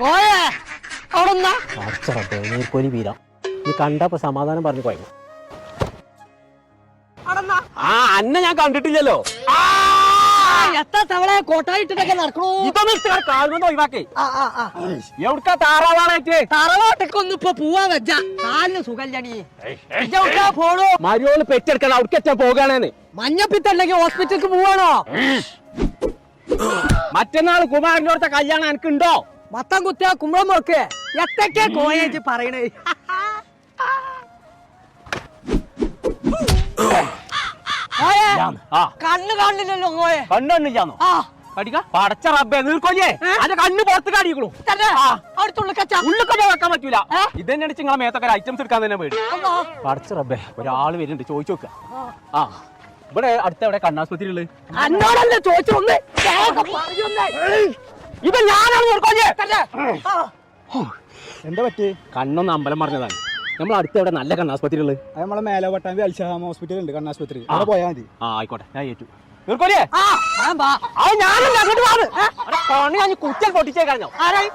പോയേ. നീർക്കോലി വീരാ. നീ കണ്ടപ്പോ സമാധാനം പറഞ്ഞു പോയി ആ അന്നെ ഞാൻ കണ്ടിട്ടില്ലല്ലോ. എത്ര തവളെ കോട്ടായിട്ടൊക്കെ നടക്കണോ? ഇതൊന്നും കാൽമെന്ന് ഒഴിവാക്കേ. ആ ആ ആ. എവിടുക്കാ താറാവാണേറ്റ് തറവാട്ടൊക്കെ ഇപ്പൊ പോവാ വെച്ച. കാലിന് സുഖല്ലടി ഇജെവിടുക്കാ പോണു? മരുവോൾ പെറ്റെടുക്കണം അവിടേക്ക് പോകാണേന്ന്. മഞ്ഞപ്പിത്തല്ലെങ്കിൽ ഹോസ്പിറ്റലിക്ക് പോവാണോ? മറ്റന്നാൾ അടുത്ത കല്യാണം എനിക്കുണ്ടോ മത്തം കുത്തിയ കുമ്പളം നോക്ക്. എത്തൊക്കെ കോയേജ് പറയണേ? കണ്ണ് കാണില്ലല്ലോ കോയെ. കണ്ണൊന്നില്ലാന്നോ ആ. പടച്ച റബ്ബേ കണ്ണ് പുറത്ത് ഉള്ളിക്കൊക്കെ വെക്കാൻ പറ്റൂല? ഇതന്നെ നിങ്ങളെ മേത്തൊക്കെ ഐറ്റംസ് എടുക്കാൻ തന്നെ പേടി. പടച്ച റബ്ബേ ഒരാൾ വരുന്നുണ്ട്. ചോദിച്ചു നോക്ക. ആ. ഇവിടെ അടുത്ത എവിടെ? കണ്ണാസ്പത്രി ഉള്ളത് അന്നോടല്ലേ ചോദിച്ചു. ഇത് ഞാനാണ്. എന്താ പറ്റി? കണ്ണൊന്ന് അമ്പലം പറഞ്ഞതാണ് നമ്മൾ അടുത്ത് എവിടെ നല്ല കണ്ണാസ്പത്രി ഉള്ളത്? അത് നമ്മളെ മേലെ പട്ടാമ്പി അൽഷഹാം ഹോസ്പിറ്റൽ ഉണ്ട് കണ്ണാസ്പത്രി. അവിടെ പോയാൽ മതി. ആ ആയിക്കോട്ടെ. ഞാൻ ഏറ്റു. ഞാനും ആ. ഞാൻ വാ. അത് ഞാനല്ല അങ്ങോട്ട് കണ്ണു ഞാൻ കുറ്റൽ പൊട്ടിച്ചേ ആരായി?